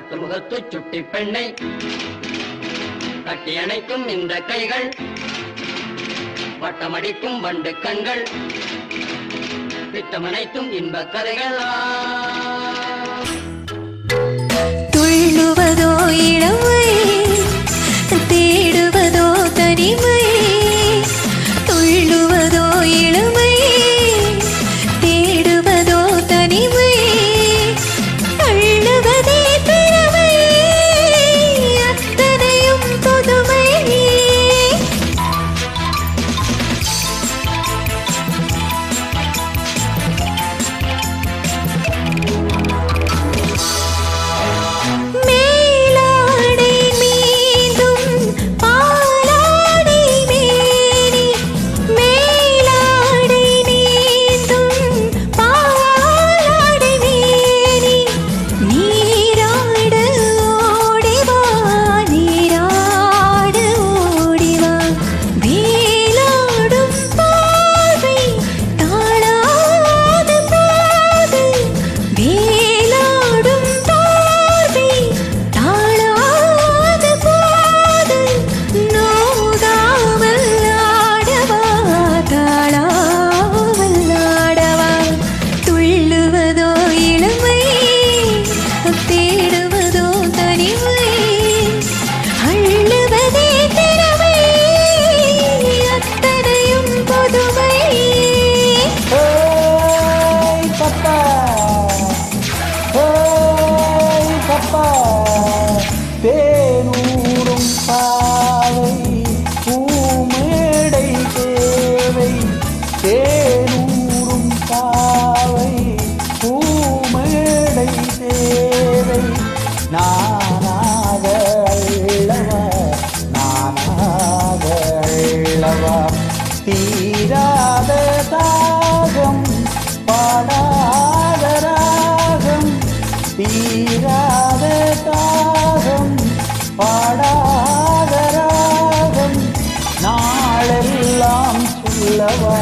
பட்டு முகத்து சுட்டி பெண்ணை. கட்டி அணைக்கும் இந்த கைகள். வட்டமடிக்கும் வண்டு கண்கள். பித்தமனைத்தும் இன்ப கதைகளா தீராத தாகம் பாடாத ராகம். தீராத தாகம் பாடாத ராகம். நாளெல்லாம் சொல்லவா?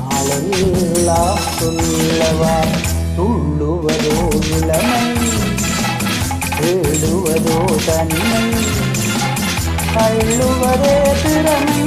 நாளெல்லாம் சொல்லவா? துள்ளுவதோ இளமை தேடுவதோ தனிமை தள்ளுவதே திறமை.